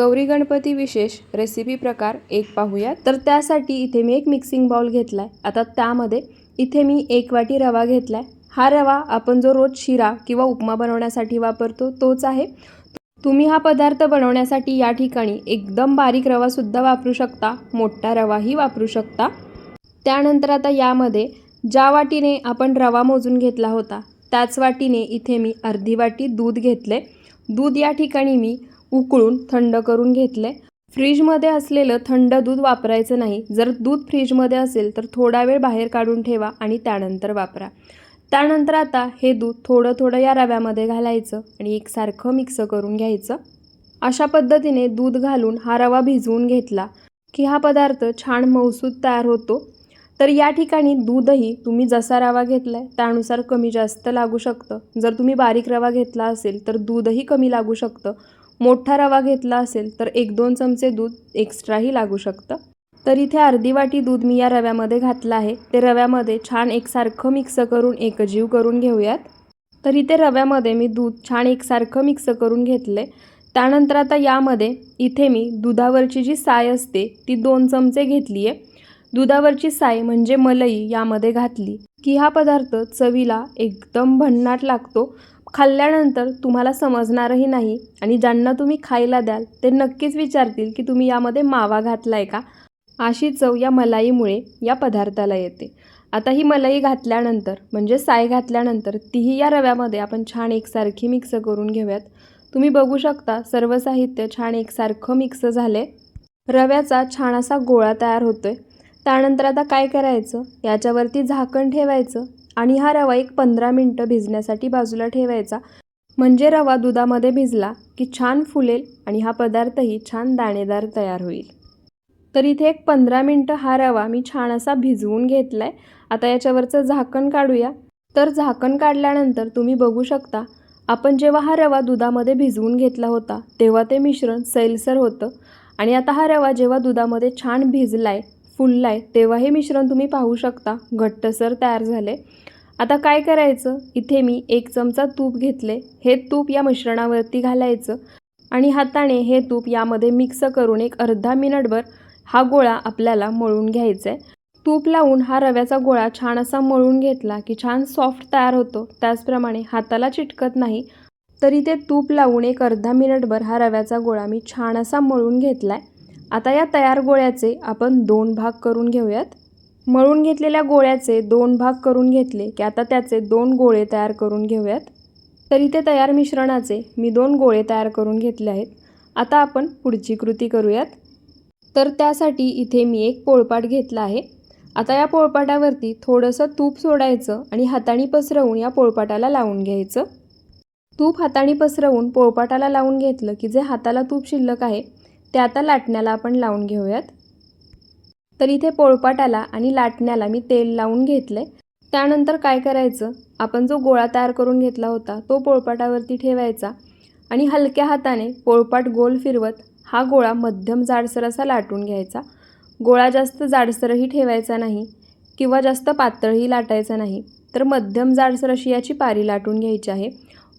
गौरी गणपती विशेष रेसिपी प्रकार एक पाहूया तर त्यासाठी इथे मी एक मिक्सिंग बाउल आहे आता त्यामध्ये इथे मी एक वाटी रवा घेतला आहे हा रवा आपण जो रोज शिरा किंवा उपमा बनवण्यासाठी वापरतो तोच आहे. तुम्ही हा पदार्थ बनवण्यासाठी या ठिकाणी एकदम बारीक रवासुद्धा वापरू शकता. मोठा रवाही वापरू शकता. त्यानंतर आता यामध्ये ज्या वाटीने आपण रवा मोजून घेतला होता त्याच वाटीने इथे मी अर्धी वाटी दूध घेतले दूध या ठिकाणी मी उकळून थंड करून घेतले. फ्रीजमध्ये असलेलं थंड दूध वापरायचं नाही. जर दूध फ्रीजमध्ये असेल तर थोडा वेळ बाहेर काढून ठेवा आणि त्यानंतर वापरा. त्यानंतर आता हे दूध थोडं थोडं या रव्यामध्ये घालायचं आणि एकसारखं मिक्स करून घ्यायचं. अशा पद्धतीने दूध घालून हा रवा भिजवून घेतला की हा पदार्थ छान मऊसूद तयार होतो. तर या ठिकाणी दूधही तुम्ही जसा रवा घेतला आहे त्यानुसार कमी जास्त लागू शकतं. जर तुम्ही बारीक रवा घेतला असेल तर दूधही कमी लागू शकतं. मोठा रवा घेतला असेल तर एक दोन चमचे दूध एक्स्ट्राही लागू शकतं. तर इथे अर्धी वाटी दूध मी या रव्यामध्ये घातलं आहे. ते रव्यामध्ये छान एकसारखं मिक्स करून एकजीव करून घेऊयात. तर इथे रव्यामध्ये मी दूध छान एकसारखं मिक्स करून घेतले त्यानंतर आता यामध्ये इथे मी दुधावरची जी साय असते ती दोन चमचे घेतली आहे. दुधावरची साय म्हणजे मलई यामध्ये घातली. की हा पदार्थ चवीला एकदम भन्नाट लागतो. खाल्ल्यानंतर तुम्हाला समजणारही नाही आणि ज्यांना तुम्ही खायला द्याल ते नक्कीच विचारतील की तुम्ही यामध्ये मावा घातला आहे का? अशी चव या मलाईमुळे या पदार्थाला येते. आता ही मलाई घातल्यानंतर म्हणजे साय घातल्यानंतर तीही या रव्यामध्ये आपण छान एकसारखी मिक्स करून घेऊयात. तुम्ही बघू शकता सर्व साहित्य छान एकसारखं मिक्स झाले रव्याचा छान असा गोळा तयार होतोय. त्यानंतर आता काय करायचं? याच्यावरती झाकण ठेवायचं. आणि हा रवा एक पंधरा मिनटं भिजण्यासाठी बाजूला ठेवायचा. म्हणजे रवा दुधामध्ये भिजला की छान फुलेल आणि हा पदार्थही छान दाणेदार तयार होईल. तर इथे एक पंधरा मिनटं हा रवा मी छान असा भिजवून घेतला आहे आता याच्यावरचं झाकण काढूया. तर झाकण काढल्यानंतर तुम्ही बघू शकता आपण जेव्हा हा रवा दुधामध्ये भिजवून घेतला होता तेव्हा ते मिश्रण सैलसर होतं. आणि आता हा रवा जेव्हा दुधामध्ये छान भिजलाय फुललाय तेव्हा हे मिश्रण तुम्ही पाहू शकता. घट्टसर तयार झाले आता काय करायचं? इथे मी एक चमचा तूप घेतले हे तूप या मिश्रणावरती घालायचं आणि हाताने हे तूप यामध्ये मिक्स करून एक अर्धा मिनिटभर हा गोळा आपल्याला मळून घ्यायचा आहे तूप लावून हा रव्याचा गोळा छान असा मळून घेतला की छान सॉफ्ट तयार होतो. त्याचप्रमाणे हाताला चिटकत नाही तरी ते तूप लावून एक अर्धा मिनिटभर हा रव्याचा गोळा मी छान असा मळून घेतला आहे आता या तयार गोळ्याचे आपण दोन भाग करून घेऊयात. मळून घेतलेल्या गोळ्याचे दोन भाग करून घेतले की आता त्याचे दोन गोळे तयार करून घेऊयात. तर इथे तयार मिश्रणाचे मी दोन गोळे तयार करून घेतले आहेत. आता आपण पुढची कृती करूयात. तर त्यासाठी इथे मी एक पोळपाट घेतला आहे. आता या पोळपाटावरती थोडंसं तूप सोडायचं आणि हाताने पसरवून या पोळपाटाला लावून घ्यायचं. तूप हाताने पसरवून पोळपाटाला लावून घेतलं की जे हाताला तूप शिल्लक आहे ते आता लाटण्याला आपण लावून घेऊयात. तर इथे पोळपाटाला आणि लाटण्याला मी तेल लावून घेतले त्यानंतर काय करायचं? आपण जो गोळा तयार करून घेतला होता तो पोळपाटावरती ठेवायचा आणि हलक्या हाताने पोळपाट गोल फिरवत हा गोळा मध्यम जाडसर असा लाटून घ्यायचा. गोळा जास्त जाडसरही ठेवायचा नाही किंवा जास्त पातळही लाटायचा नाही तर मध्यम जाडसर अशी याची पारी लाटून घ्यायची आहे.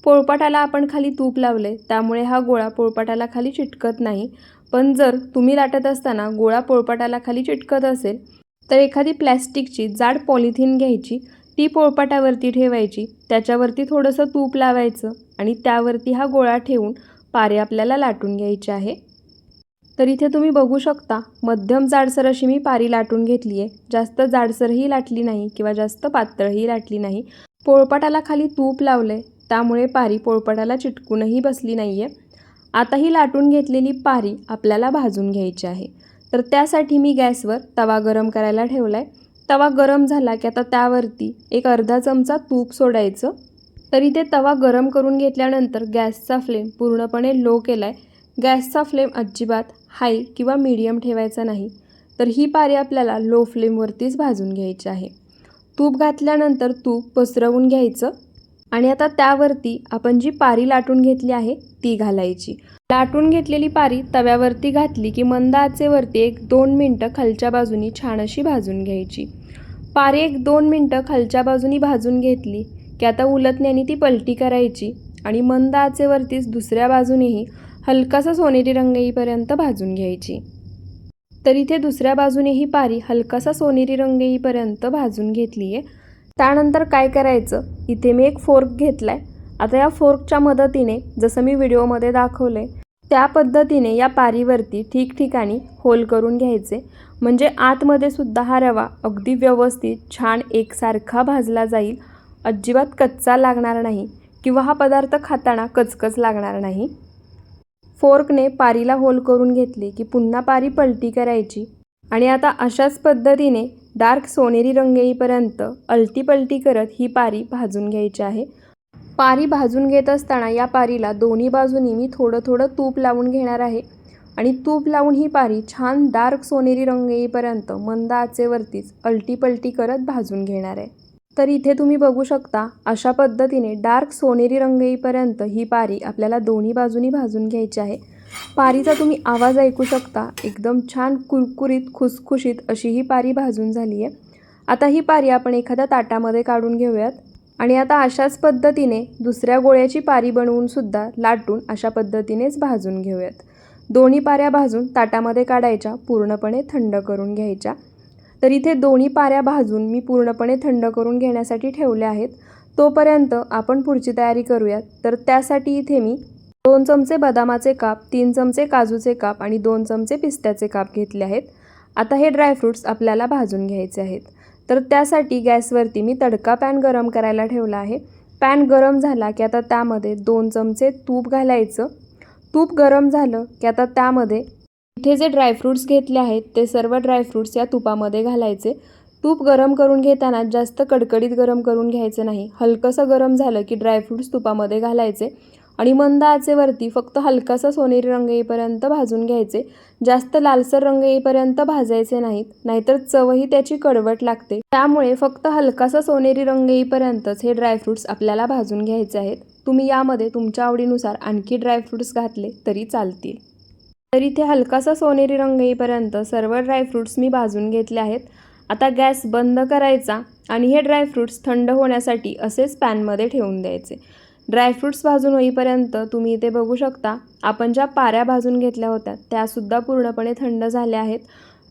पोळपाटाला आपण खाली तूप लावले त्यामुळे हा गोळा पोळपाटाला खाली चिटकत नाही. पण जर तुम्ही लाटत असताना गोळा पोळपाटाला खाली चिटकत असेल तर एखादी प्लॅस्टिकची जाड पॉलिथिन घ्यायची ती पोळपाटावरती ठेवायची त्याच्यावरती थोडंसं तूप लावायचं आणि त्यावरती हा गोळा ठेवून पारे आपल्याला लाटून घ्यायचे आहे. तर इथे तुम्ही बघू शकता मध्यम जाडसर अशी मी पारी लाटून घेतली आहे. जास्त जाडसरही लाटली नाही किंवा जास्त पातळही लाटली नाही. पोळपाटाला खाली तूप लावलं आहे त्यामुळे पारी पोळपाटाला चिटकूनही बसली नाही आहे आता ही लाटून घेतलेली पारी आपल्याला भाजून घ्यायची आहे. तर त्यासाठी मी गॅसवर तवा गरम करायला ठेवला आहे तवा गरम झाला की आता त्यावरती एक अर्धा चमचा तूप सोडायचं. तर इथे तवा गरम करून घेतल्यानंतर गॅसचा फ्लेम पूर्णपणे लो केला आहे गॅसचा फ्लेम अजिबात हाय किंवा मीडियम ठेवायचा नाही. तर ही पारी आपल्याला लो फ्लेमवरतीच भाजून घ्यायची आहे. तूप घातल्यानंतर तूप पसरवून घ्यायचं. आणि आता त्यावरती आपण जी पारी लाटून घेतली आहे ती घालायची. लाटून घेतलेली पारी तव्यावरती घातली की मंद आचेवरती एक दोन मिनटं खालच्या बाजूनी छान अशी भाजून घ्यायची. पारी एक दोन मिनटं खालच्या बाजूनी भाजून घेतली की आता उलटण्याने ती पलटी करायची आणि मंद आचेवरतीच दुसऱ्या बाजूनेही हलकासा सोनेरी रंग येईपर्यंत भाजून घ्यायची. तर इथे दुसऱ्या बाजूने ही पारी हलकासा सोनेरी रंग येईपर्यंत भाजून घेतली आहे त्यानंतर काय करायचं? इथे मी एक फोर्क घेतला आहे आता या फोर्कच्या मदतीने जसं मी व्हिडिओमध्ये दाखवलं त्या पद्धतीने या पारीवरती ठिकठिकाणी होल करून घ्यायचे. म्हणजे आतमध्ये सुद्धा हा रवा अगदी व्यवस्थित छान एकसारखा भाजला जाईल. अजिबात कच्चा लागणार नाही किंवा हा पदार्थ खाताना कचकच लागणार नाही. फोर्कने पारीला होल करून घेतली की पुन्हा पारी पलटी करायची. आणि आता अशाच पद्धतीने डार्क सोनेरी रंग येईपर्यंत अलटीपलटी करत ही पारी भाजून घ्यायची आहे. पारी भाजून घेत असताना या पारीला दोन्ही बाजूनी मी थोडं थोडं तूप लावून घेणार आहे. आणि तूप लावून ही पारी छान डार्क सोनेरी रंग येईपर्यंत मंद आचेवरतीच अलटीपलटी करत भाजून घेणार आहे. तर इथे तुम्ही बघू शकता अशा पद्धतीने डार्क सोनेरी रंग येईपर्यंत ही पारी आपल्याला दोन्ही बाजूनी भाजून घ्यायची आहे. पारीचा तुम्ही आवाज ऐकू शकता. एकदम छान कुरकुरीत खुसखुशीत अशी ही पारी भाजून झाली आहे आता ही पारी आपण एखाद्या ताटामध्ये काढून घेऊयात. आणि आता अशाच पद्धतीने दुसऱ्या गोळ्याची पारी बनवून सुद्धा लाटून अशा पद्धतीनेच भाजून घेऊयात. दोन्ही पाऱ्या भाजून ताटामध्ये काढायच्या पूर्णपणे थंड करून घ्यायच्या. तर इथे दोन्ही पाऱ्या भाजून मी पूर्णपणे थंड करून घेण्यासाठी ठेवल्या आहेत. तोपर्यंत आपण पुढची तयारी करूयात. तर त्यासाठी इथे मी दोन चमचे बदामाचे काप तीन चमचे काजूचे काप आणि दोन चमचे पिस्त्याचे काप घेतले आहेत. आता हे ड्रायफ्रूट्स आपल्याला भाजून घ्यायचे आहेत. तर त्यासाठी गॅसवरती मी तडका पॅन गरम करायला ठेवला आहे. पॅन गरम झाला की आता त्यामध्ये दोन चमचे तूप घालायचं. तूप गरम झालं की आता त्यामध्ये इथे जे ड्रायफ्रूट्स घेतले आहेत ते सर्व ड्रायफ्रूट्स या तुपामध्ये घालायचे. तूप गरम करून घेताना जास्त कडकडीत गरम करून घ्यायचं नाही. हलकंसं गरम झालं की ड्रायफ्रूट्स तुपामध्ये घालायचे. आणि मंद आचेवरती फक्त हलकासा सोनेरी रंग येईपर्यंत भाजून घ्यायचे. जास्त लालसर रंग येईपर्यंत भाजायचे नाहीत नाहीतर चवही त्याची कडवट लागते. त्यामुळे फक्त हलकासा सोनेरी रंग येईपर्यंतच हे ड्रायफ्रुट्स आपल्याला भाजून घ्यायचे आहेत. तुम्ही यामध्ये तुमच्या आवडीनुसार आणखी ड्रायफ्रुट्स घातले तरी चालतील. तर इथे हलकासा सोनेरी रंग येईपर्यंत सर्व ड्रायफ्रुट्स मी भाजून घेतले आहेत. आता गॅस बंद करायचा आणि हे ड्रायफ्रुट्स थंड होण्यासाठी असेच पॅनमध्ये ठेवून द्यायचे. ड्रायफ्रूट्स भाजून होईपर्यंत तुम्ही इथे बघू शकता आपण ज्या पाऱ्या भाजून घेतल्या होत्या त्यासुद्धा पूर्णपणे थंड झाल्या आहेत.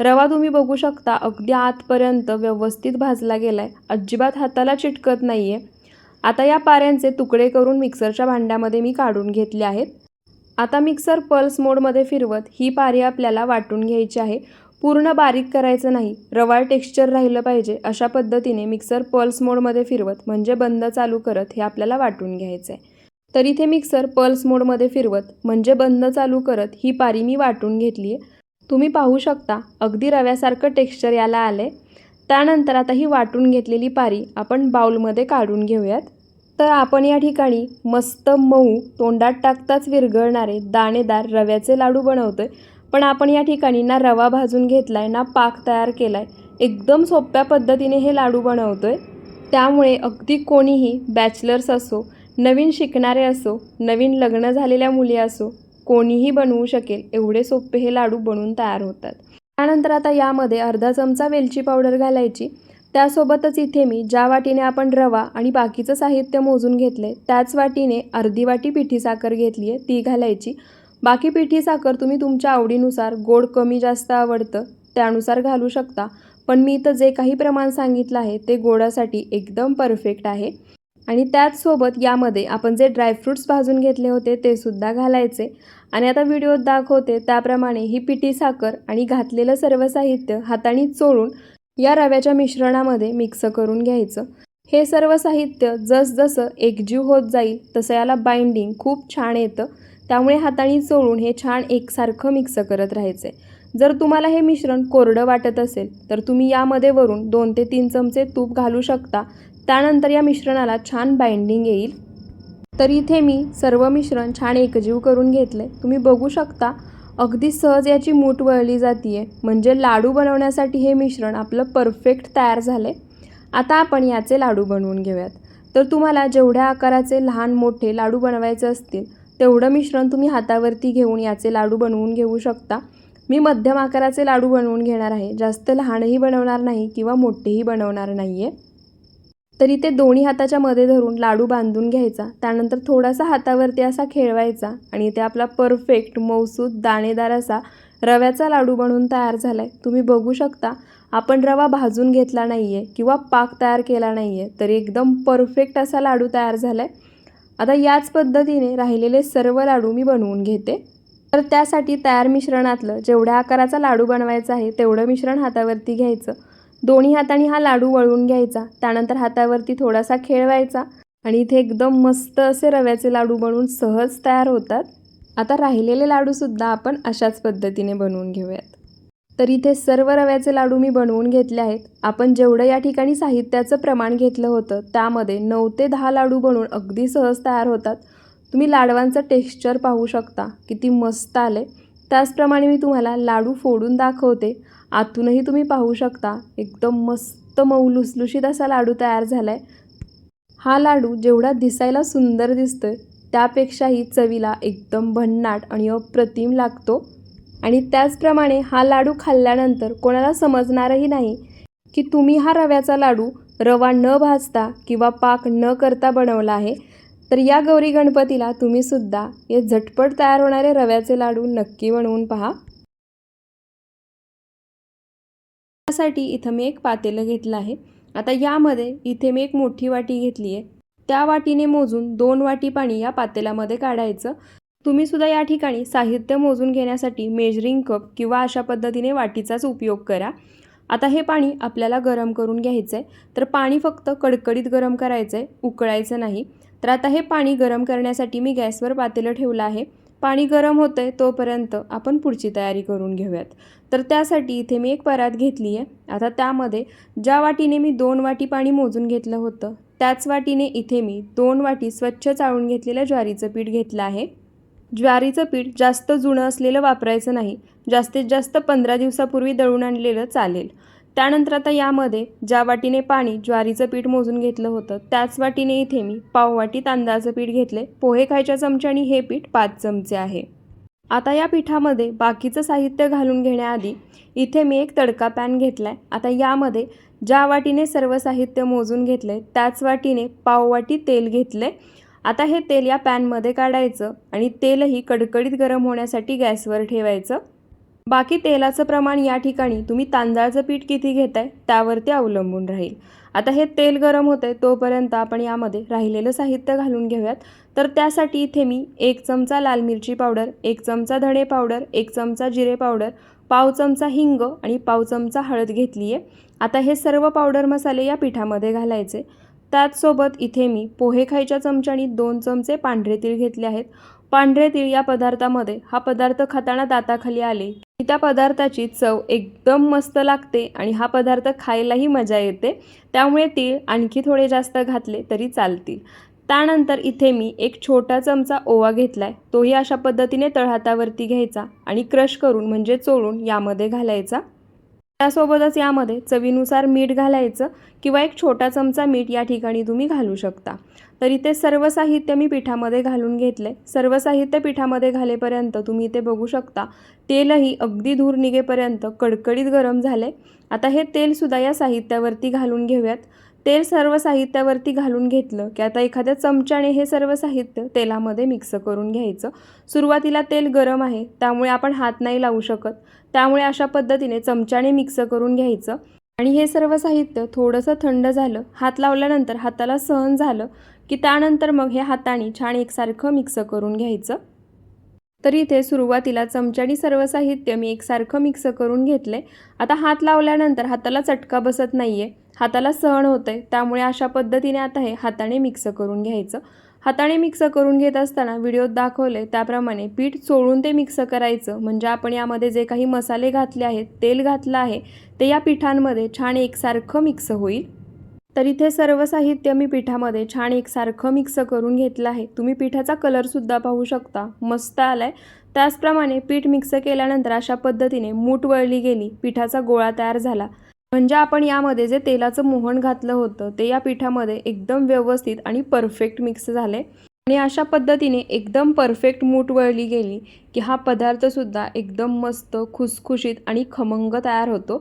रवा तुम्ही बघू शकता अगदी आतपर्यंत व्यवस्थित भाजला गेला आहे अजिबात हाताला चिटकत नाही आहे आता या पाऱ्यांचे तुकडे करून मिक्सरच्या भांड्यामध्ये मी काढून घेतले आहेत. आता मिक्सर पल्स मोडमध्ये फिरवत ही पारी आपल्याला वाटून घ्यायची आहे. पूर्ण बारीक करायचं नाही रवाळ टेक्स्चर राहिलं पाहिजे अशा पद्धतीने मिक्सर पल्स मोडमध्ये फिरवत म्हणजे बंद चालू करत हे आपल्याला वाटून घ्यायचं आहे तर इथे मिक्सर पल्स मोडमध्ये फिरवत म्हणजे बंद चालू करत ही पारी मी वाटून घेतली आहे तुम्ही पाहू शकता अगदी रव्यासारखं टेक्स्चर याला आले त्यानंतर आता ही वाटून घेतलेली पारी आपण बाउलमध्ये काढून घेऊयात. तर आपण या ठिकाणी मस्त मऊ तोंडात टाकताच विरघळणारे दाणेदार रव्याचे लाडू बनवतोय. पण आपण या ठिकाणी ना रवा भाजून घेतला आहे ना पाक तयार केला आहे एकदम सोप्या पद्धतीने हे लाडू बनवतो आहे त्यामुळे अगदी कोणीही बॅचलर्स असो नवीन शिकणारे असो नवीन लग्न झालेल्या मुली असो कोणीही बनवू शकेल एवढे सोपे हे लाडू बनवून तयार होतात. त्यानंतर आता यामध्ये अर्धा चमचा वेलची पावडर घालायची. त्यासोबतच इथे मी ज्या वाटीने आपण रवा आणि बाकीचं साहित्य मोजून घेतले त्याच वाटीने अर्धी वाटी पिठी साखर घेतली आहे ती घालायची. बाकी पिठी साखर तुम्ही तुमच्या आवडीनुसार गोड कमी जास्त आवडतं त्यानुसार घालू शकता. पण मी इथं जे काही प्रमाण सांगितलं आहे ते गोडासाठी एकदम परफेक्ट आहे. आणि त्याचसोबत यामध्ये आपण जे ड्रायफ्रूट्स भाजून घेतले होते ते सुद्धा घालायचे. आणि आता व्हिडिओत दाखवते त्याप्रमाणे ही पिठी साखर आणि घातलेलं सर्व साहित्य हाताने चोळून या रव्याच्या मिश्रणामध्ये मिक्स करून घ्यायचं. हे सर्व साहित्य जसजसं एकजीव होत जाईल तसं याला बाइंडिंग खूप छान येतं. त्यामुळे हाताने चोळून हे छान एकसारखं मिक्स करत राहायचे. जर तुम्हाला हे मिश्रण कोरडं वाटत असेल तर तुम्ही यामध्ये वरून दोन ते तीन चमचे तूप घालू शकता. त्यानंतर या मिश्रणाला छान बाइंडिंग येईल. तर इथे मी सर्व मिश्रण छान एकजीव करून घेतले. तुम्ही बघू शकता अगदी सहज याची मूठ वळली जाते म्हणजे लाडू बनवण्यासाठी हे मिश्रण आपलं परफेक्ट तयार झाले आता आपण याचे लाडू बनवून घेऊयात. तर तुम्हाला जेवढ्या आकाराचे लहान मोठे लाडू बनवायचे असतील तेवढं मिश्रण तुम्ही हातावरती घेऊन याचे लाडू बनवून घेऊ शकता. मी मध्यम आकाराचे लाडू बनवून घेणार आहे. जास्त लहानही बनवणार नाही किंवा मोठेही बनवणार नाही आहे तरी ते दोन्ही हाताच्या मध्ये धरून लाडू बांधून घ्यायचा. त्यानंतर थोडासा हातावरती असा खेळवायचा आणि ते आपला परफेक्ट मौसूद दाणेदार असा रव्याचा लाडू बनवून तयार झाला आहे तुम्ही बघू शकता आपण रवा भाजून घेतला नाही आहे किंवा पाक तयार केला नाही आहे तरी एकदम परफेक्ट असा लाडू तयार झाला आहे आता याच पद्धतीने राहिलेले सर्व लाडू मी बनवून घेते. तर त्यासाठी तयार मिश्रणातलं जेवढ्या आकाराचा लाडू बनवायचा आहे तेवढं मिश्रण हातावरती घ्यायचं. दोन्ही हाताने हा लाडू वळवून घ्यायचा. त्यानंतर हातावरती थोडासा खेळवायचा आणि इथे एकदम मस्त असे रव्याचे लाडू बनवून सहज तयार होतात. आता राहिलेले लाडूसुद्धा आपण अशाच पद्धतीने बनवून घेऊयात. तर इथे सर्व रव्याचे लाडू मी बनवून घेतले आहेत. आपण जेवढं या ठिकाणी साहित्याचं प्रमाण घेतलं होतं त्यामध्ये नऊ ते दहा लाडू बनवून अगदी सहज तयार होतात. तुम्ही लाडवांचं टेक्स्चर पाहू शकता किती मस्त आले. त्याचप्रमाणे मी तुम्हाला लाडू फोडून दाखवते. आतूनही तुम्ही पाहू शकता एकदम मस्त मऊ लुसलुशीत असा लाडू तयार झाला आहे हा लाडू जेवढा दिसायला सुंदर दिसतोय त्यापेक्षाही चवीला एकदम भन्नाट आणि अप्रतिम लागतो. आणि त्याचप्रमाणे हा लाडू खाल्ल्यानंतर कोणाला समजणारही नाही की तुम्ही हा रव्याचा लाडू रवा न भाजता किंवा पाक न करता बनवला आहे तर या गौरी गणपतीला तुम्ही सुद्धा हे झटपट तयार होणारे रव्याचे लाडू नक्की बनवून पहा. त्यासाठी इथं मी एक पातेलं घेतलं आहे. आता यामध्ये इथे मी एक मोठी वाटी घेतली आहे त्या वाटीने मोजून दोन वाटी पाणी या पातेल्यामध्ये काढायचं. तुम्ही सुद्धा या ठिकाणी साहित्य मोजून घेण्यासाठी मेजरिंग कप किंवा अशा पद्धतीने वाटीचाच उपयोग करा. आता हे पाणी आपल्याला गरम करून घ्यायचं आहे तर पाणी फक्त कडकडीत गरम करायचं आहे उकळायचं नाही. तर आता हे पाणी गरम करण्यासाठी मी गॅसवर पातेलं ठेवलं आहे. पाणी गरम होतं आहे तोपर्यंत आपण पुढची तयारी करून घेऊयात. तर त्यासाठी इथे मी एक परात घेतली आहे. आता त्यामध्ये ज्या वाटीने मी दोन वाटी पाणी मोजून घेतलं होतं त्याच वाटीने इथे मी दोन वाटी स्वच्छ चाळून घेतलेलं ज्वारीचं पीठ घेतलं आहे. ज्वारीचं पीठ जास्त जुनं असलेलं वापरायचं नाही. जास्तीत जास्त पंधरा दिवसापूर्वी दळून आणलेलं चालेल. त्यानंतर आता यामध्ये ज्या वाटीने पाणी ज्वारीचं पीठ मोजून घेतलं होतं त्याच वाटीने इथे मी पाववाटी तांदळाचं पीठ घेतले पोहे खायच्या चमच्याने हे पीठ पाच चमचे आहे. आता या पिठामध्ये बाकीचं साहित्य घालून घेण्याआधी इथे मी एक तडका पॅन घेतला आहे आता यामध्ये ज्या वाटीने सर्व साहित्य मोजून घेतले त्याच वाटीने पाववाटी तेल घेतले आता हे तेल या पॅनमध्ये काढायचं आणि तेलही कडकडीत गरम होण्यासाठी गॅसवर ठेवायचं. बाकी तेलाचं प्रमाण या ठिकाणी तुम्ही तांदळाचं पीठ किती घेताय त्यावरती अवलंबून राहील. आता हे तेल गरम होतं आहे तोपर्यंत आपण यामध्ये राहिलेलं साहित्य घालून घेऊयात. तर त्यासाठी इथे मी एक चमचा लाल मिरची पावडर एक चमचा धणे पावडर एक चमचा जिरे पावडर पाव चमचा हिंग आणि पाव चमचा हळद घेतली आहे आता हे सर्व पावडर मसाले या पिठामध्ये घालायचे. त्याचसोबत इथे मी पोहे खायच्या चमच्यानी दोन चमचे पांढरे तीळ घेतले आहेत. पांढरे तीळ या पदार्थामध्ये हा पदार्थ खाताना दाताखाली आले. की त्या पदार्थाची चव एकदम मस्त लागते आणि हा पदार्थ खायलाही मजा येते. त्यामुळे तीळ आणखी थोडे जास्त घातले तरी चालतील. त्यानंतर इथे मी एक छोटा चमचा ओवा घेतला आहे तोही अशा पद्धतीने तळहातावरती घ्यायचा आणि क्रश करून म्हणजे चोळून यामध्ये घालायचा. त्यासोबतच यामध्ये चवीनुसार मीठ घालायचं किंवा एक छोटा चमचा मीठ या ठिकाणी तुम्ही घालू शकता. तर इथे सर्व साहित्य मी पिठामध्ये घालून घेतले सर्व साहित्य पिठामध्ये घालेपर्यंत तुम्ही इथे बघू शकता तेलही अगदी धूर निघेपर्यंत कडकडीत गरम झाले आता हे तेलसुद्धा या साहित्यावरती घालून घेऊयात. तेल सर्व साहित्यावरती घालून घेतलं की आता एखाद्या चमच्याने हे सर्व साहित्य तेलामध्ये मिक्स करून घ्यायचं. सुरुवातीला तेल गरम आहे त्यामुळे आपण हात नाही लावू शकत. त्यामुळे अशा पद्धतीने चमच्याने मिक्स करून घ्यायचं. आणि हे सर्व साहित्य थोडंसं थंड झालं हात लावल्यानंतर हाताला सहन झालं की त्यानंतर मग हे हाताने छान एकसारखं मिक्स करून घ्यायचं. तर इथे सुरुवातीला चमच्याने सर्व साहित्य मी एकसारखं मिक्स करून घेतले आता हात लावल्यानंतर हाताला चटका बसत नाही आहे हाताला सहन होतं आहे त्यामुळे अशा पद्धतीने आता हे हाताने मिक्स करून घ्यायचं. हाताने मिक्स करून घेत असताना व्हिडिओत दाखवले त्याप्रमाणे पीठ चोळून ते मिक्स करायचं. म्हणजे आपण यामध्ये जे काही मसाले घातले आहेत तेल घातलं आहे ते या पिठांमध्ये छान एकसारखं मिक्स होईल. तर इथे सर्व साहित्य मी पिठामध्ये छान एकसारखं मिक्स करून घेतलं आहे. तुम्ही पिठाचा कलरसुद्धा पाहू शकता. मस्त आला आहे त्याचप्रमाणे पीठ मिक्स केल्यानंतर अशा पद्धतीने मूठ वळली गेली. पिठाचा गोळा तयार झाला. म्हणजे आपण यामध्ये जे तेलाचं मोहन घातलं होतं ते या पिठामध्ये एकदम व्यवस्थित आणि परफेक्ट मिक्स झाले. आणि अशा पद्धतीने एकदम परफेक्ट मूठ वळली गेली की हा पदार्थसुद्धा एकदम मस्त खुसखुशीत आणि खमंग तयार होतो.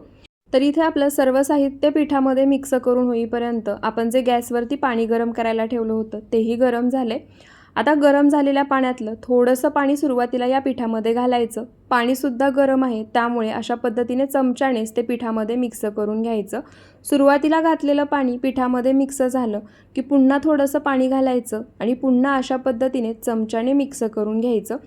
तर इथे आपलं सर्व साहित्य पिठामध्ये मिक्स करून होईपर्यंत आपण जे गॅसवरती पाणी गरम करायला ठेवलं होतं तेही गरम झाले. आता गरम झालेल्या पाण्यातलं थोडंसं पाणी सुरुवातीला या पिठामध्ये घालायचं. पाणीसुद्धा गरम आहे त्यामुळे अशा पद्धतीने चमच्यानेच ते पिठामध्ये मिक्स करून घ्यायचं. सुरुवातीला घातलेलं पाणी पिठामध्ये मिक्स झालं की पुन्हा थोडंसं पाणी घालायचं आणि पुन्हा अशा पद्धतीने चमच्याने मिक्स करून घ्यायचं.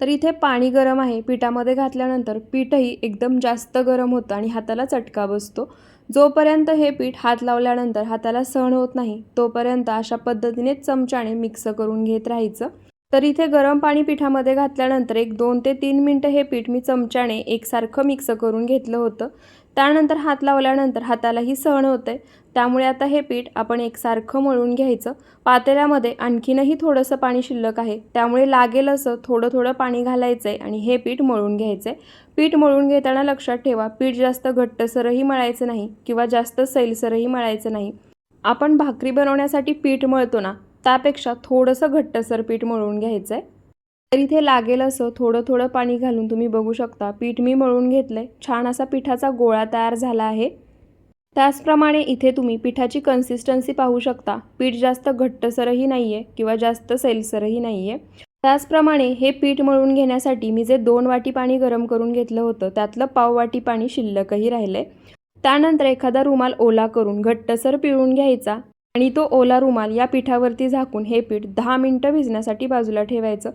तर इथे पाणी गरम आहे पिठामध्ये घातल्यानंतर पीठही एकदम जास्त गरम होतं आणि हाताला चटका बसतो. जोपर्यंत हे पीठ हात लावल्यानंतर हाताला सहन होत नाही तोपर्यंत अशा पद्धतीनेच चमच्याने मिक्स करून घेत राहायचं. तर इथे गरम पाणी पिठामध्ये घातल्यानंतर एक दोन ते तीन मिनटं हे पीठ मी चमच्याने एकसारखं मिक्स करून घेतलं होतं. त्यानंतर हात लावल्यानंतर हातालाही सहन होतं त्यामुळे आता हे पीठ आपण एकसारखं मळून घ्यायचं. पातेल्यामध्ये आणखीनही थोडंसं पाणी शिल्लक आहे. त्यामुळे लागेल असं थोडं थोडं पाणी घालायचं आहे आणि हे पीठ मळून घ्यायचं आहे पीठ मळून घेताना लक्षात ठेवा पीठ जास्त घट्टसरही मळायचं नाही किंवा जास्त सैलसरही मळायचं नाही. आपण भाकरी बनवण्यासाठी पीठ मळतो ना त्यापेक्षा थोडंसं घट्टसर पीठ मळून घ्यायचं आहे तर इथे लागेल असं थोडं थोडं पाणी घालून तुम्ही बघू शकता. पीठ मी मळून घेतलं आहे छान असा पिठाचा गोळा तयार झाला आहे. त्याचप्रमाणे इथे तुम्ही पिठाची कन्सिस्टन्सी पाहू शकता. पीठ जास्त घट्टसरही नाही आहे किंवा जास्त सैलसरही नाही आहे त्याचप्रमाणे हे पीठ मळून घेण्यासाठी मी जे दोन वाटी पाणी गरम करून घेतलं होतं त्यातलं पाव वाटी पाणी शिल्लकही राहिलं. आहे त्यानंतर एखादा रुमाल ओला करून घट्टसर पिळून घ्यायचा आणि तो ओला रुमाल या पिठावरती झाकून हे पीठ दहा मिनटं भिजण्यासाठी बाजूला ठेवायचं.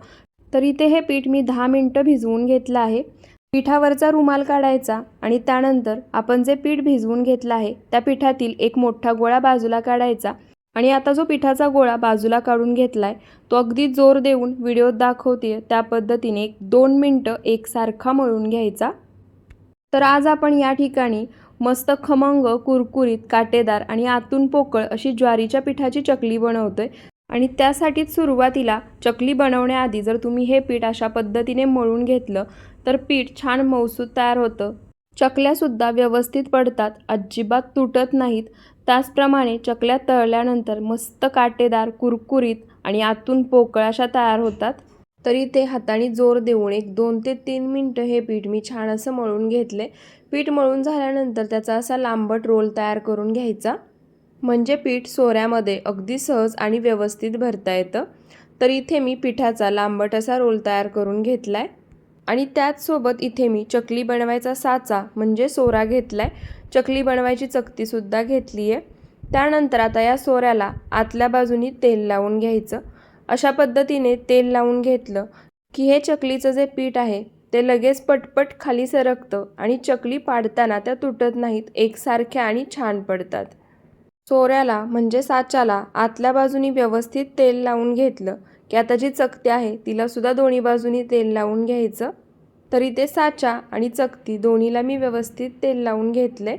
तर इथे हे पीठ मी दहा मिनटं भिजवून घेतलं आहे. पिठावरचा रुमाल काढायचा आणि त्यानंतर आपण जे पीठ भिजवून घेतलं आहे त्या पिठातील एक मोठा गोळा बाजूला काढायचा आणि आता जो पिठाचा गोळा बाजूला काढून घेतला आहे तो अगदी जोर देऊन व्हिडिओत दाखवते त्या पद्धतीने एक दोन मिनटं एकसारखा मळून घ्यायचा. तर आज आपण या ठिकाणी मस्त खमंग कुरकुरीत काटेदार आणि आतून पोकळ अशी ज्वारीच्या पिठाची चकली बनवतोय. आणि त्यासाठीच सुरुवातीला चकली बनवण्याआधी जर तुम्ही हे पीठ अशा पद्धतीने मळून घेतलं तर पीठ छान मौसूद तयार होतं. चकल्यासुद्धा व्यवस्थित पडतात अजिबात तुटत नाहीत. त्याचप्रमाणे चकल्या तळल्यानंतर मस्त काटेदार कुरकुरीत आणि आतून पोकळाशा तयार होतात. तरी ते हाताने जोर देऊन एक दोन ते तीन मिनटं हे पीठ मी छान असं मळून घेतले. पीठ मळून झाल्यानंतर त्याचा असा लांबट रोल तयार करून घ्यायचा. म्हणजे पीठ सोऱ्यामध्ये अगदी सहज आणि व्यवस्थित भरता येतं. तर इथे मी पिठाचा लांबट असा रोल तयार करून घेतला आहे आणि त्याचसोबत इथे मी चकली बनवायचा साचा म्हणजे सोरा घेतला आहे चकली बनवायची चकतीसुद्धा घेतली आहे त्यानंतर आता या सोऱ्याला आतल्या बाजूनी तेल लावून घ्यायचं. अशा पद्धतीने तेल लावून घेतलं की हे चकलीचं जे पीठ आहे ते लगेच पटपट खाली सरकतं आणि चकली पाडताना त्या तुटत नाहीत एकसारख्या आणि छान पडतात. सोऱ्याला म्हणजे साच्याला आतल्या बाजूनी व्यवस्थित तेल लावून घेतलं. की आता जी चकती आहे तिलासुद्धा दोन्ही बाजूनी तेल लावून घ्यायचं. तरी ते साचा आणि चकती दोन्हीला मी व्यवस्थित तेल लावून घेतले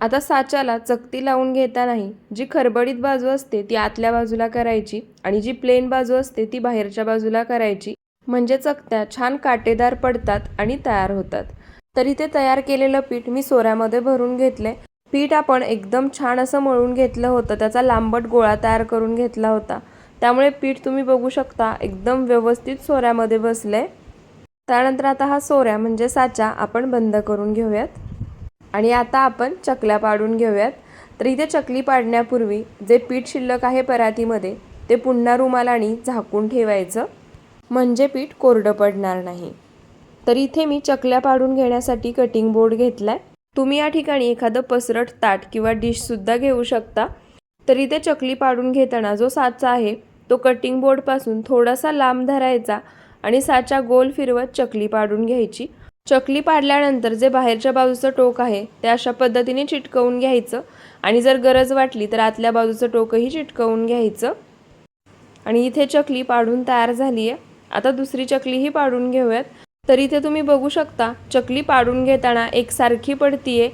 आता साच्याला चकती लावून घेतानाही जी खरबडीत बाजू असते ती आतल्या बाजूला करायची आणि जी प्लेन बाजू असते ती बाहेरच्या बाजूला करायची. म्हणजे चकत्या छान काटेदार पडतात आणि तयार होतात. तरी ते तयार केलेलं पीठ मी सोऱ्यामध्ये भरून घेतले पीठ आपण एकदम छान असं मळून घेतलं होतं. त्याचा लांबट गोळा तयार करून घेतला होता. त्यामुळे पीठ तुम्ही बघू शकता एकदम व्यवस्थित सोऱ्यामध्ये बसले. त्यानंतर आता हा सोऱ्या म्हणजे साचा आपण बंद करून घेऊयात. आणि आता आपण चकल्या पाडून घेऊयात. तर इथे चकली पाडण्यापूर्वी जे पीठ शिल्लक आहे परातीमध्ये ते पुन्हा रुमालाने झाकून ठेवायचं. म्हणजे पीठ कोरडं पडणार नाही. तर इथे मी चकल्या पाडून घेण्यासाठी कटिंग बोर्ड घेतला आहे तुम्ही या ठिकाणी एखादं पसरट ताट किंवा डिशसुद्धा घेऊ शकता. तरी ते चकली पाडून घेताना जो साचा आहे तो कटिंग बोर्डपासून थोडासा लांब धरायचा आणि साचा गोल फिरवत चकली पाडून घ्यायची. चकली पाडल्यानंतर जे बाहेरच्या बाजूचं टोक आहे ते अशा पद्धतीने चिटकवून घ्यायचं आणि जर गरज वाटली तर आतल्या बाजूचं टोकही चिटकवून घ्यायचं. आणि इथे चकली पाडून तयार झाली आहे आता दुसरी चकलीही पाडून घेऊयात. तर इथे तुम्ही बघू शकता. चकली पाडून घेताना एकसारखी पडतीये.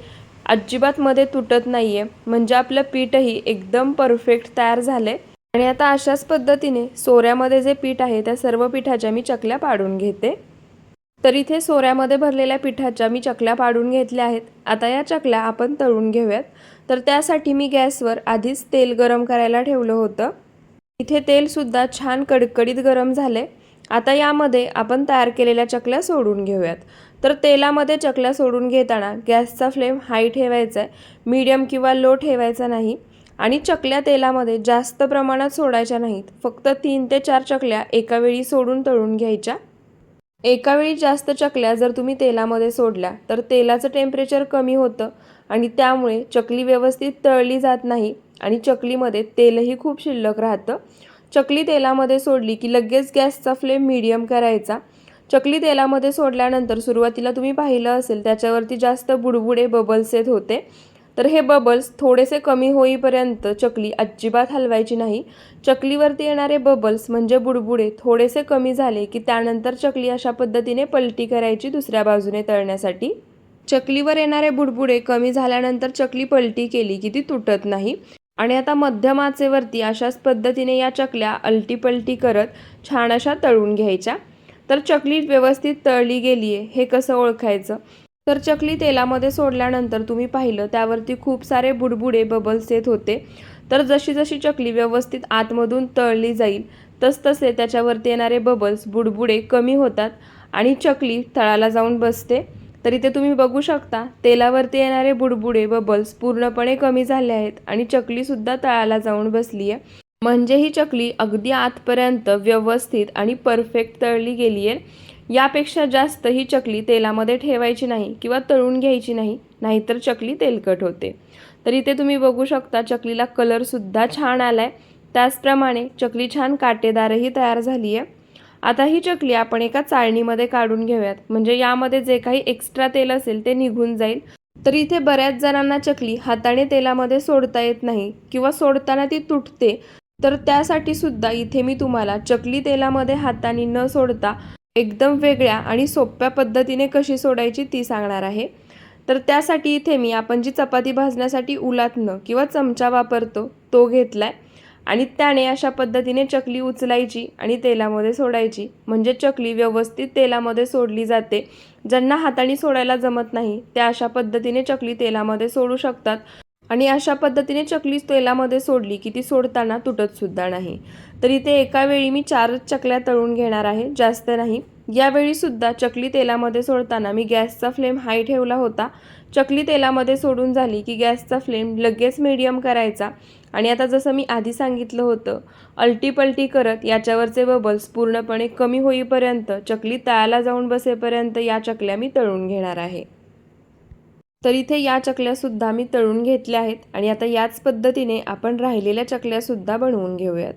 अजिबात मध्ये तुटत नाहीये. म्हणजे आपलं पीठही एकदम परफेक्ट तयार झाले आणि आता अशाच पद्धतीने सोऱ्यामध्ये जे पीठ आहे त्या सर्व पिठाच्या मी चकल्या पाडून घेते. तर इथे सोऱ्यामध्ये भरलेल्या पिठाच्या मी चकल्या पाडून घेतल्या आहेत. आता या चकल्या आपण तळून घेऊयात. तर त्यासाठी मी गॅसवर आधीच तेल गरम करायला ठेवलं होतं. इथे तेलसुद्धा छान कडकडीत गरम झाले आता यामध्ये आपण तयार केलेल्या चकल्या सोडून घेऊयात. तर तेलामध्ये चकल्या सोडून घेताना गॅसचा फ्लेम हाय ठेवायचा आहे मीडियम किंवा लो ठेवायचा नाही आणि चकल्या तेलामध्ये जास्त प्रमाणात सोडायच्या नाहीत. फक्त तीन ते चार चकल्या एकावेळी सोडून तळून घ्यायच्या. एकावेळी जास्त चकल्या जर तुम्ही तेलामध्ये सोडल्या तर तेलाचं टेम्परेचर कमी होतं आणि त्यामुळे चकली व्यवस्थित तळली जात नाही आणि चकलीमध्ये तेलही खूप शिल्लक राहतं. चकली तेलामध्ये सोडली की लगेच गॅसचा फ्लेम मीडियम करायचा. चकली तेलामध्ये सोडल्यानंतर सुरुवातीला तुम्ही पाहिलं असेल त्याच्यावरती जास्त बुडबुडे बबल्स येत होते. तर हे बबल्स थोडेसे कमी होईपर्यंत चकली अजिबात हलवायची नाही. चकलीवरती येणारे बबल्स म्हणजे बुडबुडे थोडेसे कमी झाले की त्यानंतर चकली अशा पद्धतीने पलटी करायची दुसऱ्या बाजूने तळण्यासाठी. चकलीवर येणारे बुडबुडे कमी झाल्यानंतर चकली पलटी केली की ती तुटत नाही. आणि आता मध्यम आचेवरती अशाच पद्धतीने या चकल्या अलटीपलटी करत छान अशा तळून घ्यायच्या. तर चकली व्यवस्थित तळली गेली आहे हे कसं ओळखायचं? तर चकली तेलामध्ये सोडल्यानंतर तुम्ही पाहिलं त्यावरती खूप सारे बुडबुडे बबल्स येत होते. तर जशी जशी चकली व्यवस्थित आतमधून तळली जाईल तसतसे त्याच्यावरती येणारे बबल्स बुडबुडे कमी होतात आणि चकली तळाला जाऊन बसते. तर इथे तुम्ही बघू शकता तेलावरती येणारे बुडबुडे बबल्स पूर्णपणे कमी झाले आहेत आणि चकलीसुद्धा तळाला जाऊन बसली आहे. म्हणजे ही चकली अगदी आतपर्यंत व्यवस्थित आणि परफेक्ट तळली गेली आहे. यापेक्षा जास्त ही चकली तेलामध्ये ठेवायची नाही किंवा तळून घ्यायची नाही नाहीतर चकली तेलकट होते. तर इथे तुम्ही बघू शकता चकलीला कलरसुद्धा छान आला आहे त्याचप्रमाणे चकली छान काटेदारही तयार झाली आहे. आता ही चकली आपण एका चाळणीमध्ये काढून घेऊयात. म्हणजे यामध्ये जे काही एक्स्ट्रा तेल असेल ते निघून जाईल. तर इथे बऱ्याच जणांना चकली हाताने तेलामध्ये सोडता येत नाही किंवा सोडताना ती तुटते. तर त्यासाठी सुद्धा इथे मी तुम्हाला चकली तेलामध्ये हाताने न सोडता एकदम वेगळ्या आणि सोप्या पद्धतीने कशी सोडायची ती सांगणार आहे. तर त्यासाठी इथे मी आपण जी चपाती भाजण्यासाठी उलातनं किंवा चमचा वापरतो तो घेतला आहे आणि त्याने अशा पद्धतीने चकली उचलायची आणि तेलामध्ये सोडायची. म्हणजे चकली व्यवस्थित तेलामध्ये सोडली जाते. ज्यांना हाताने सोडायला जमत नाही त्या अशा पद्धतीने चकली तेलामध्ये सोडू शकतात. आणि अशा पद्धतीने चकली तेलामध्ये सोडली की ती सोडताना तुटत सुद्धा नाही. तर इथे एका वेळी मी चारच चकल्या तळून घेणार आहे जास्त नाही. यावेळी सुद्धा चकली तेलामध्ये सोडताना मी गॅसचा फ्लेम हाय ठेवला होता. चकली तेलामध्ये सोडून झाली की गॅसचा फ्लेम लगेच मीडियम करायचा. आणि आता जसं मी आधी सांगितलं होतं अल्टीपल्टी करत याच्यावरचे बबल्स पूर्णपणे कमी होईपर्यंत चकली तळाला जाऊन बसेपर्यंत या चकल्या मी तळून घेणार आहे. तर इथे या चकल्यासुद्धा मी तळून घेतल्या आहेत आणि आता याच पद्धतीने आपण राहिलेल्या चकल्यासुद्धा बनवून घेऊयात.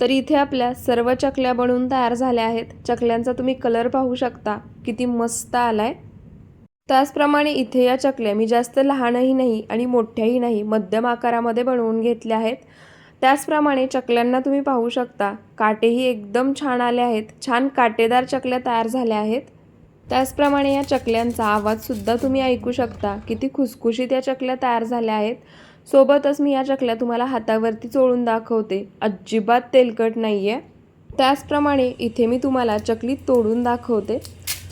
तर इथे आपल्या सर्व चकल्या बनवून तयार झाल्या आहेत. चकल्यांचा तुम्ही कलर पाहू शकता. किती मस्त आलाय. त्याचप्रमाणे इथे या चकल्या मी जास्त लहानही नाही आणि मोठ्याही नाही मध्यम आकारामध्ये बनवून घेतल्या आहेत. त्याचप्रमाणे चकल्यांना तुम्ही पाहू शकता काटेही एकदम छान आले आहेत छान काटेदार चकल्या तयार झाल्या आहेत. त्याचप्रमाणे या चकल्यांचा आवाजसुद्धा तुम्ही ऐकू शकता किती खुसखुशीत या चकल्या तयार झाल्या आहेत. सोबतच मी या चकल्या तुम्हाला हातावरती चोळून दाखवते अजिबात तेलकट नाही आहे त्याचप्रमाणे इथे मी तुम्हाला चकली तोडून दाखवते.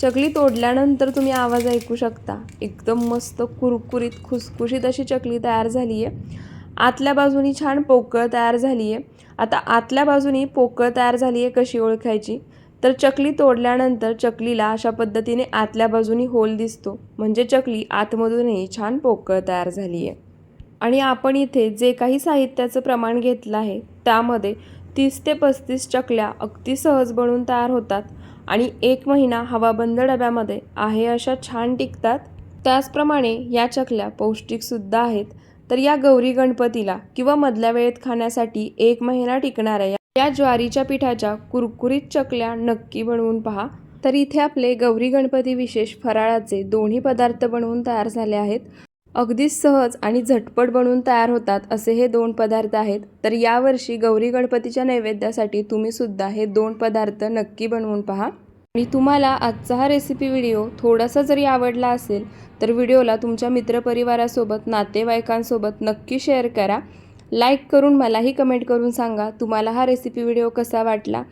चकली तोडल्यानंतर तुम्ही आवाज ऐकू शकता. एकदम मस्त कुरकुरीत खुसखुशीत अशी चकली तयार झाली आहे आतल्या बाजूनी छान पोकळ तयार झाली आहे आता आतल्या बाजूनी पोकळ तयार झाली आहे कशी ओळखायची? तर चकली तोडल्यानंतर चकलीला अशा पद्धतीने आतल्या बाजूनी होल दिसतो. म्हणजे चकली आतमधूनही छान पोकळ तयार झाली आहे आणि आपण इथे जे काही साहित्याचं प्रमाण घेतलं आहे त्यामध्ये तीस ते पस्तीस चकल्या अगदी सहज बनवून तयार होतात. आणि एक महिना हवाबंद डब्यामध्ये आहे अशा छान टिकतात. त्याचप्रमाणे या चकल्या पौष्टिकसुद्धा आहेत. तर या गौरी गणपतीला किंवा मधल्या वेळेत खाण्यासाठी एक महिना टिकणाऱ्या या- या ज्वारीच्या पिठाच्या कुरकुरीत चकल्या नक्की बनवून पहा. तर इथे आपले गौरी गणपती विशेष फराळाचे दोन्ही पदार्थ बनवून तयार झाले आहेत. अगदी सहज आणि झटपट बनवून तयार होतात असे हे दोन पदार्थ आहेत. तर यावर्षी गौरी गणपतीच्या नैवेद्यासाठी तुम्हीसुद्धा हे दोन पदार्थ नक्की बनवून पहा. आणि तुम्हाला आजचा हा रेसिपी व्हिडिओ थोडासा जरी आवडला असेल तर व्हिडिओला तुमच्या मित्रपरिवारासोबत नातेवाईकांसोबत नक्की शेअर करा. लाईक करून मलाही कमेंट करून सांगा तुम्हाला हा रेसिपी व्हिडिओ कसा वाटला.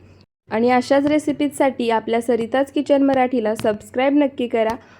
आणि अशाच रेसिपीजसाठी आपल्या सरिताच किचन मराठीला सबस्क्राईब नक्की करा.